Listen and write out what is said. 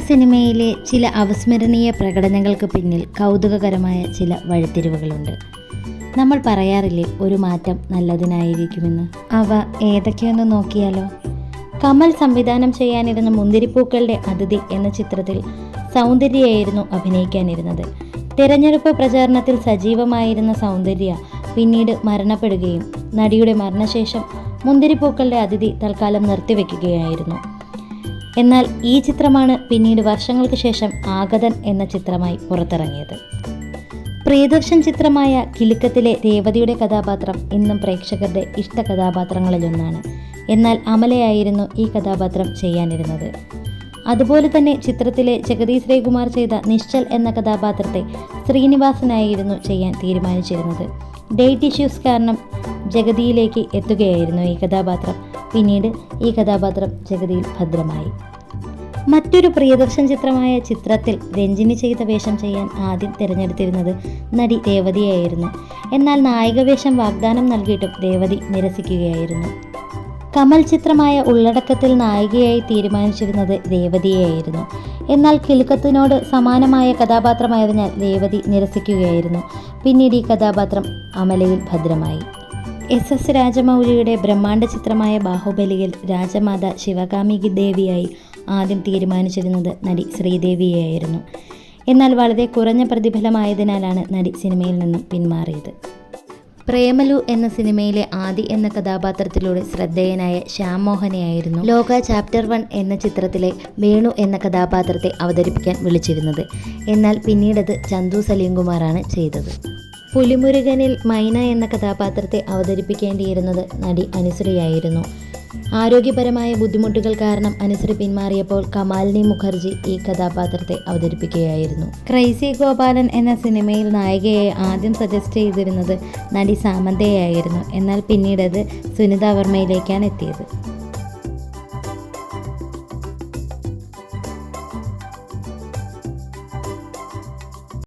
സിനിമയിലെ ചില അവിസ്മരണീയ പ്രകടനങ്ങൾക്ക് പിന്നിൽ കൗതുകകരമായ ചില വഴിത്തിരിവുകളുണ്ട്. നമ്മൾ പറയാറില്ലേ ഒരു മാറ്റം നല്ലതിനായിരിക്കുമെന്ന്. അവ ഏതൊക്കെയൊന്ന് നോക്കിയാലോ? കമൽ സംവിധാനം ചെയ്യാനിരുന്ന മുന്തിരിപ്പൂക്കളുടെ അതിഥി എന്ന ചിത്രത്തിൽ സൗന്ദര്യയായിരുന്നു അഭിനയിക്കാനിരുന്നത്. തിരഞ്ഞെടുപ്പ് പ്രചാരണത്തിൽ സജീവമായിരുന്ന സൗന്ദര്യ പിന്നീട് മരണപ്പെടുകയും നടിയുടെ മരണശേഷം മുന്തിരിപ്പൂക്കളുടെ അതിഥി തൽക്കാലം നിർത്തിവെക്കുകയായിരുന്നു. എന്നാൽ ഈ ചിത്രമാണ് പിന്നീട് വർഷങ്ങൾക്ക് ശേഷം ആഗതൻ എന്ന ചിത്രമായി പുറത്തിറങ്ങിയത്. പ്രിയദർശൻ ചിത്രമായ കിലുക്കത്തിലെ രേവതിയുടെ കഥാപാത്രം ഇന്നും പ്രേക്ഷകരുടെ ഇഷ്ട കഥാപാത്രങ്ങളിലൊന്നാണ് എന്നാൽ അമലയായിരുന്നു ഈ കഥാപാത്രം ചെയ്യാനിരുന്നത്. അതുപോലെ തന്നെ ചിത്രത്തിലെ ജഗതി ശ്രീകുമാർ ചെയ്ത നിശ്ചൽ എന്ന കഥാപാത്രത്തെ ശ്രീനിവാസനായിരുന്നു ചെയ്യാൻ തീരുമാനിച്ചിരുന്നത്. ഡേറ്റ് ഇഷ്യൂസ് കാരണം ജഗതിയിലേക്ക് എത്തുകയായിരുന്നു ഈ കഥാപാത്രം. പിന്നീട് ഈ കഥാപാത്രം ജഗതിയിൽ ഭദ്രമായി. മറ്റൊരു പ്രിയദർശൻ ചിത്രമായ ചിത്രത്തിൽ രഞ്ജിനി ചെയ്ത വേഷം ചെയ്യാൻ ആദ്യം തിരഞ്ഞെടുത്തിരുന്നത് നടി രേവതിയായിരുന്നു. എന്നാൽ നായിക വേഷം വാഗ്ദാനം നൽകിയിട്ടും രേവതി നിരസിക്കുകയായിരുന്നു. കമൽ ചിത്രമായ ഉള്ളടക്കത്തിൽ നായികയായി തീരുമാനിച്ചിരുന്നത് രേവതിയായിരുന്നു. എന്നാൽ കിലുക്കത്തിനോട് സമാനമായ കഥാപാത്രമായതിനാൽ രേവതി നിരസിക്കുകയായിരുന്നു. പിന്നീട് ഈ കഥാപാത്രം അമലയിൽ ഭദ്രമായി. എസ് എസ് രാജമൗലിയുടെ ബ്രഹ്മാണ്ഡ ചിത്രമായ ബാഹുബലിയിൽ രാജമാത ശിവകാമികി ദേവിയായി ആദ്യം തീരുമാനിച്ചിരുന്നത് നടി ശ്രീദേവിയായിരുന്നു എന്നാൽ വളരെ കുറഞ്ഞ പ്രതിഫലമായതിനാലാണ് നടി സിനിമയിൽ നിന്നും പിന്മാറിയത്. പ്രേമലു എന്ന സിനിമയിലെ ആദി എന്ന കഥാപാത്രത്തിലൂടെ ശ്രദ്ധേയനായ ശ്യാം മോഹനെയായിരുന്നു ലോക ചാപ്റ്റർ വൺ എന്ന ചിത്രത്തിലെ വേണു എന്ന കഥാപാത്രത്തെ അവതരിപ്പിക്കാൻ വിളിച്ചിരുന്നത്. എന്നാൽ പിന്നീടത് ചന്തു സലീംകുമാറാണ് ചെയ്തത്. പുലിമുരുകനിൽ മൈന എന്ന കഥാപാത്രത്തെ അവതരിപ്പിക്കേണ്ടിയിരുന്നത് നടി അനുശ്രീയായിരുന്നു. ആരോഗ്യപരമായ ബുദ്ധിമുട്ടുകൾ കാരണം അനുസരി പിന്മാറിയപ്പോൾ കമാലിനി മുഖർജി ഈ കഥാപാത്രത്തെ അവതരിപ്പിക്കുകയായിരുന്നു. ക്രൈസി ഗോപാലൻ എന്ന സിനിമയിൽ നായികയെ ആദ്യം സജസ്റ്റ് ചെയ്തിരുന്നത് നടി സാമന്തയായിരുന്നു. എന്നാൽ പിന്നീട് അത് സുനിത വർമ്മയിലേക്കാണ് എത്തിയത്.